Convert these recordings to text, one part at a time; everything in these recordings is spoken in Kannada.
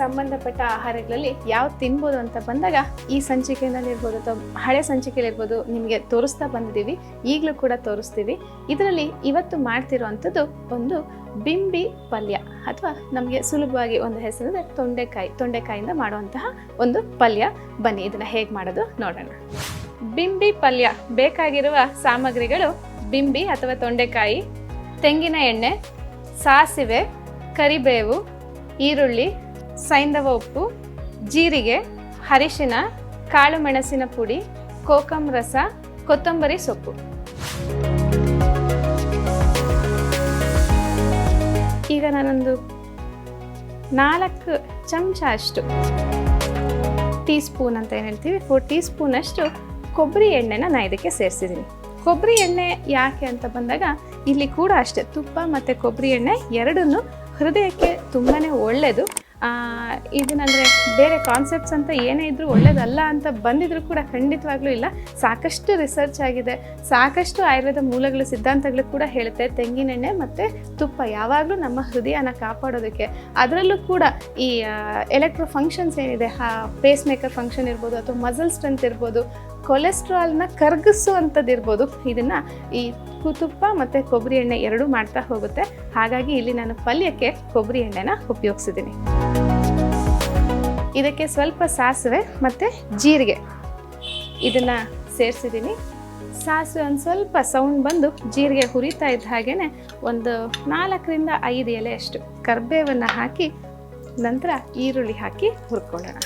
ಸಂಬಂಧಪಟ್ಟ ಆಹಾರಗಳಲ್ಲಿ ಯಾವ್ದು ತಿನ್ಬೋದು ಅಂತ ಬಂದಾಗ ಈ ಸಂಚಿಕೆನಲ್ಲಿ ಇರ್ಬೋದು ಅಥವಾ ಹಳೆ ಸಂಚಿಕೆಯಲ್ಲಿ ಇರ್ಬೋದು ನಿಮಗೆ ತೋರಿಸ್ತಾ ಬಂದಿದ್ದೀವಿ, ಈಗಲೂ ಕೂಡ ತೋರಿಸ್ತೀವಿ. ಇದರಲ್ಲಿ ಇವತ್ತು ಮಾಡ್ತಿರೋವಂಥದ್ದು ಒಂದು ಬಿಂಬಿ ಪಲ್ಯ ಅಥವಾ ನಮಗೆ ಸುಲಭವಾಗಿ ಒಂದು ಹೆಸರು ತೊಂಡೆಕಾಯಿ, ತೊಂಡೆಕಾಯಿಂದ ಮಾಡುವಂತಹ ಒಂದು ಪಲ್ಯ. ಬನ್ನಿ, ಇದನ್ನು ಹೇಗೆ ಮಾಡೋದು ನೋಡೋಣ. ಬಿಂಬಿ ಪಲ್ಯ ಬೇಕಾಗಿರುವ ಸಾಮಗ್ರಿಗಳು ಬಿಂಬಿ ಅಥವಾ ತೊಂಡೆಕಾಯಿ, ತೆಂಗಿನ ಎಣ್ಣೆ, ಸಾಸಿವೆ, ಕರಿಬೇವು, ಈರುಳ್ಳಿ ಸೈಂಧವ ಉಪ್ಪು, ಜೀರಿಗೆ, ಅರಿಶಿನ, ಕಾಳು ಮೆಣಸಿನ ಪುಡಿ, ಕೋಕಂ ರಸ, ಕೊತ್ತಂಬರಿ ಸೊಪ್ಪು. ಈಗ ನಾನೊಂದು ನಾಲ್ಕು ಚಮಚ ಅಷ್ಟು ಟೀ ಸ್ಪೂನ್ ಅಂತ ಏನು ಹೇಳ್ತೀವಿ? ಫೋರ್ ಟೀ ಸ್ಪೂನ್ ಅಷ್ಟು ಕೊಬ್ಬರಿ ಎಣ್ಣೆನ ನಾನು ಇದಕ್ಕೆ ಸೇರಿಸಿದ್ದೀನಿ ಕೊಬ್ಬರಿ ಎಣ್ಣೆ ಯಾಕೆ ಅಂತ ಬಂದಾಗ ಇಲ್ಲಿ ಕೂಡ ಅಷ್ಟೇ ತುಪ್ಪ ಮತ್ತು ಕೊಬ್ಬರಿ ಎಣ್ಣೆ ಎರಡನ್ನೂ ಹೃದಯಕ್ಕೆ ತುಂಬಾ ಒಳ್ಳೆಯದು ಇದನ್ನಂದರೆ ಬೇರೆ ಕಾನ್ಸೆಪ್ಟ್ಸ್ ಅಂತ ಏನೇ ಇದ್ರೂ ಒಳ್ಳೇದಲ್ಲ ಅಂತ ಬಂದಿದ್ರು ಕೂಡ ಖಂಡಿತವಾಗ್ಲೂ ಇಲ್ಲ. ಸಾಕಷ್ಟು ರಿಸರ್ಚ್ ಆಗಿದೆ. ಸಾಕಷ್ಟು ಆಯುರ್ವೇದ ಮೂಲಗಳು, ಸಿದ್ಧಾಂತಗಳು ಕೂಡ ಹೇಳುತ್ತೆ. ತೆಂಗಿನೆಣ್ಣೆ ಮತ್ತು ತುಪ್ಪ ಯಾವಾಗಲೂ ನಮ್ಮ ಹೃದಯನ ಕಾಪಾಡೋದಕ್ಕೆ. ಅದರಲ್ಲೂ ಕೂಡ ಈ ಎಲೆಕ್ಟ್ರೋ ಫಂಕ್ಷನ್ಸ್ ಏನಿದೆ ಪೇಸ್ ಮೇಕರ್ ಫಂಕ್ಷನ್ ಇರ್ಬೋದು ಅಥವಾ ಮಸಲ್ ಸ್ಟ್ರೆಂತ್ ಇರ್ಬೋದು ಕೊಲೆಸ್ಟ್ರಾಲ್ನ ಕರಗಿಸುವಂಥದ್ದು ಇರ್ಬೋದು. ಇದನ್ನು ಈ ತುಪ್ಪ ಮತ್ತು ಕೊಬ್ಬರಿ ಎಣ್ಣೆ ಎರಡೂ ಮಾಡ್ತಾ ಹೋಗುತ್ತೆ. ಹಾಗಾಗಿ ಇಲ್ಲಿ ನಾನು ಪಲ್ಯಕ್ಕೆ ಕೊಬ್ಬರಿ ಎಣ್ಣೆನ ಉಪಯೋಗಿಸಿದ್ದೀನಿ. ಇದಕ್ಕೆ ಸ್ವಲ್ಪ ಸಾಸಿವೆ ಮತ್ತು ಜೀರಿಗೆ. ಇದನ್ನು ಸೇರಿಸಿದ್ದೀನಿ. ಸಾಸಿವೆ ಒಂದು ಸ್ವಲ್ಪ ಸೌಂಡ್ ಬಂದು ಜೀರಿಗೆ ಹುರಿತಾ ಇದ್ದ ಹಾಗೇ ಒಂದು ನಾಲ್ಕರಿಂದ ಐದು ಎಲೆ ಅಷ್ಟು ಕರ್ಬೇವನ್ನು ಹಾಕಿ ನಂತರ ಈರುಳ್ಳಿ ಹಾಕಿ ಹುರ್ಕೊಳ್ಳೋಣ.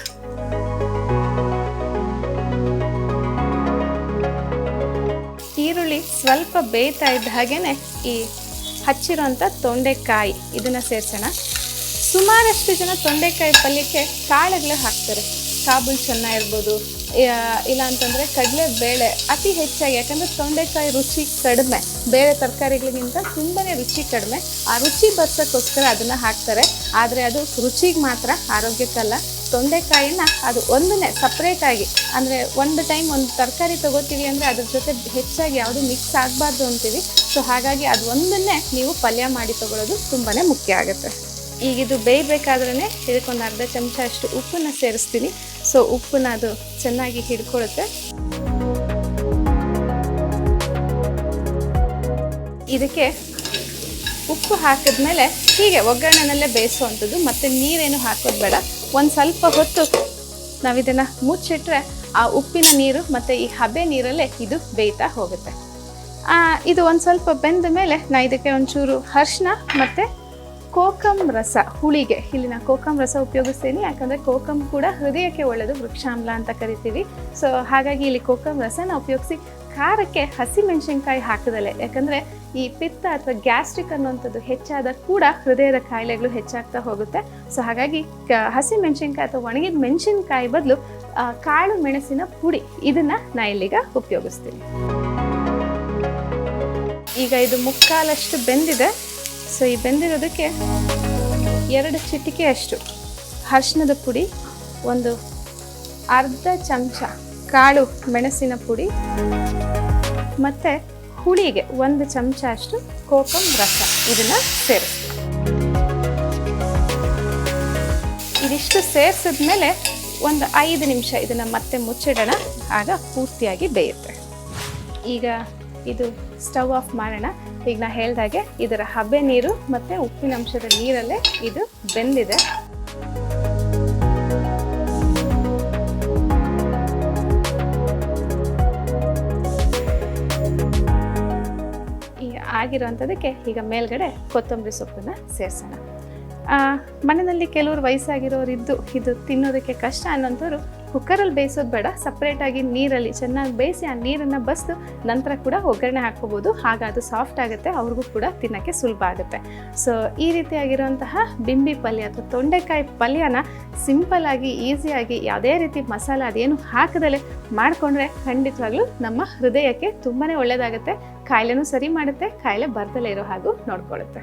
ಈರುಳ್ಳಿ ಸ್ವಲ್ಪ ಬೇಯ್ತಾ ಇದ್ದ ಹಾಗೆಯೇ ಈ ಹಚ್ಚಿರೋಂಥ ತೊಂಡೆಕಾಯಿ ಇದನ್ನು ಸೇರಿಸೋಣ. ಸುಮಾರಷ್ಟು ಜನ ತೊಂಡೆಕಾಯಿ ಪಲ್ಯಕ್ಕೆ ಕಾಳುಗಳು ಹಾಕ್ತಾರೆ. ಕಾಬುಲ್ ಚೆನ್ನ ಇರ್ಬೋದು ಇಲ್ಲ ಅಂತಂದರೆ ಕಡಲೆ ಬೇಳೆ ಅತಿ ಹೆಚ್ಚಾಗಿ, ಯಾಕಂದರೆ ತೊಂಡೆಕಾಯಿ ರುಚಿ ಕಡಿಮೆ. ಬೇರೆ ತರಕಾರಿಗಳಿಗಿಂತ ತುಂಬಾ ರುಚಿ ಕಡಿಮೆ. ಆ ರುಚಿ ಬರ್ಸೋಕ್ಕೋಸ್ಕರ ಅದನ್ನು ಹಾಕ್ತಾರೆ. ಆದರೆ ಅದು ರುಚಿಗೆ ಮಾತ್ರ ಆರೋಗ್ಯಕ್ಕಲ್ಲ ತೊಂಡೆಕಾಯಿನ ಅದು ಒಂದನ್ನೇ ಸಪ್ರೇಟಾಗಿ ಅಂದರೆ ಒಂದು ಟೈಮ್ ಒಂದು ತರಕಾರಿ ತಗೋತೀವಿ ಅಂದರೆ ಅದ್ರ ಜೊತೆ ಹೆಚ್ಚಾಗಿ ಯಾವುದು ಮಿಕ್ಸ್ ಆಗಬಾರ್ದು ಅಂತೀವಿ. ಸೊ ಹಾಗಾಗಿ ಅದು ಒಂದನ್ನೇ ನೀವು ಪಲ್ಯ ಮಾಡಿ ತಗೊಳ್ಳೋದು ತುಂಬಾ ಮುಖ್ಯ ಆಗುತ್ತೆ. ಈಗ ಇದು ಬೇಯಬೇಕಾದ್ರೇ ಇದಕ್ಕೊಂದು ಅರ್ಧ ಚಮಚ ಅಷ್ಟು ಉಪ್ಪನ್ನು ಸೇರಿಸ್ತೀನಿ. ಸೊ ಉಪ್ಪನ್ನ ಅದು ಚೆನ್ನಾಗಿ ಹಿಡ್ಕೊಳುತ್ತೆ ಇದಕ್ಕೆ ಉಪ್ಪು ಹಾಕಿದ್ಮೇಲೆ ಹೀಗೆ ಒಗ್ಗರಣೆನಲ್ಲೇ ಬೇಯಿಸುವಂಥದ್ದು, ಮತ್ತು ನೀರೇನು ಹಾಕೋದು ಬೇಡ. ಒಂದು ಸ್ವಲ್ಪ ಹೊತ್ತು ನಾವು ಇದನ್ನು ಮುಚ್ಚಿಟ್ರೆ ಆ ಉಪ್ಪಿನ ನೀರು ಮತ್ತು ಈ ಹಬೆ ನೀರಲ್ಲೇ ಇದು ಬೇಯ್ತಾ ಹೋಗುತ್ತೆ. ಇದು ಒಂದು ಸ್ವಲ್ಪ ಬೆಂದ ಮೇಲೆ ನಾ ಇದಕ್ಕೆ ಒಂಚೂರು ಅರ್ಶಿನ ಮತ್ತು ಕೋಕಂ ರಸ, ಹುಳಿಗೆ ಇಲ್ಲಿ ನಾನು ಕೋಕಂ ರಸ ಉಪಯೋಗಿಸ್ತೀನಿ, ಯಾಕಂದರೆ ಕೋಕಂ ಕೂಡ ಹೃದಯಕ್ಕೆ ಒಳ್ಳೆಯದು ವೃಕ್ಷಾಮ್ಲ ಅಂತ ಕರಿತೀವಿ. ಸೊ ಹಾಗಾಗಿ ಇಲ್ಲಿ ಕೋಕಂ ರಸನ ಉಪಯೋಗಿಸಿ ಖಾರಕ್ಕೆ ಹಸಿಮೆಣಸಿನ್ಕಾಯಿ ಹಾಕಿದಲೆ ಯಾಕಂದರೆ ಈ ಪಿತ್ತ ಅಥವಾ ಗ್ಯಾಸ್ಟ್ರಿಕ್ ಅನ್ನುವಂಥದ್ದು ಹೆಚ್ಚಾದ ಕೂಡ ಹೃದಯದ ಕಾಯಿಲೆಗಳು ಹೆಚ್ಚಾಗ್ತಾ ಹೋಗುತ್ತೆ. ಸೊ ಹಾಗಾಗಿ ಕ, ಹಸಿಮೆಣಸಿನ್ಕಾಯಿ ಅಥವಾ ಒಣಗಿದ ಮೆಣಸಿನ್ಕಾಯಿ ಬದಲು ಕಾಳು ಮೆಣಸಿನ ಪುಡಿ, ಇದನ್ನು ನಾ ಇಲ್ಲಿಗ ಉಪಯೋಗಿಸ್ತೀನಿ. ಈಗ ಇದು ಮುಕ್ಕಾಲಷ್ಟು ಬೆಂದಿದೆ. ಸೊ ಈ ಬೆಂದಿರೋದಕ್ಕೆ ಎರಡು ಚಿಟಿಕೆ ಅಷ್ಟು. ಅರಿಶಿನದ ಪುಡಿ, ಒಂದು ಅರ್ಧ ಚಮಚ ಕಾಳು ಮೆಣಸಿನ ಪುಡಿ, ಮತ್ತು ಹುಳಿಗೆ ಒಂದು ಚಮಚ ಅಷ್ಟು ಕೋಕಂ ರಸ ಇದನ್ನು ಸೇರಿಸ್ತೀವಿ. ಇದಿಷ್ಟು ಸೇರಿಸಿದ್ಮೇಲೆ ಒಂದು ಐದು ನಿಮಿಷ ಇದನ್ನು ಮತ್ತೆ ಮುಚ್ಚಿಡೋಣ. ಆಗ ಪೂರ್ತಿಯಾಗಿ ಬೇಯುತ್ತೆ. ಈಗ ಇದು ಸ್ಟವ್ ಆಫ್ ಮಾಡೋಣ. ಈಗ ನಾ ಹೇಳ್ದಾಗೆ ಇದರ ಹಬೆ ನೀರು ಮತ್ತು ಉಪ್ಪಿನಂಶದ ನೀರಲ್ಲೇ ಇದು ಬೆಂದಿದೆ. ಆಗಿರುವಂಥದಕ್ಕೆ ಈಗ ಮೇಲ್ಗಡೆ ಕೊತ್ತಂಬರಿ ಸೊಪ್ಪನ್ನು ಸೇರಿಸೋಣ. ಮನೆಯಲ್ಲಿ ಕೆಲವರು ವಯಸ್ಸಾಗಿರೋರು ಇದ್ದು ಇದು ತಿನ್ನೋದಕ್ಕೆ ಕಷ್ಟ ಅನ್ನೋಂಥವ್ರು ಕುಕ್ಕರಲ್ಲಿ ಬೇಯಿಸೋದು ಬೇಡ ಸಪ್ರೇಟಾಗಿ ನೀರಲ್ಲಿ ಚೆನ್ನಾಗಿ ಬೇಯಿಸಿ ಆ ನೀರನ್ನು ಬಸ್ದು ನಂತರ ಕೂಡ ಒಗ್ಗರಣೆ ಹಾಕ್ಕೋಬೋದು. ಹಾಗ ಅದು ಸಾಫ್ಟ್ ಆಗುತ್ತೆ, ಅವ್ರಿಗೂ ಕೂಡ ತಿನ್ನೋಕ್ಕೆ ಸುಲಭ ಆಗುತ್ತೆ. ಸೊ ಈ ರೀತಿಯಾಗಿರುವಂತಹ ಬಿಂಬಿ ಪಲ್ಯ ಅಥವಾ ತೊಂಡೆಕಾಯಿ ಪಲ್ಯನ ಸಿಂಪಲ್ಲಾಗಿ ಈಸಿಯಾಗಿ ಯಾವುದೇ ರೀತಿ ಮಸಾಲ ಅದೇನು ಹಾಕದಲ್ಲೇ ಮಾಡಿಕೊಂಡ್ರೆ ಖಂಡಿತವಾಗ್ಲೂ ನಮ್ಮ ಹೃದಯಕ್ಕೆ ತುಂಬಾ ಒಳ್ಳೆಯದಾಗುತ್ತೆ ಕಾಯಿಲೆನೂ ಸರಿ ಮಾಡುತ್ತೆ ಕಾಯಿಲೆ ಬರ್ದಲೇ ಇರೋ ಹಾಗೂ ನೋಡ್ಕೊಳ್ಳುತ್ತೆ.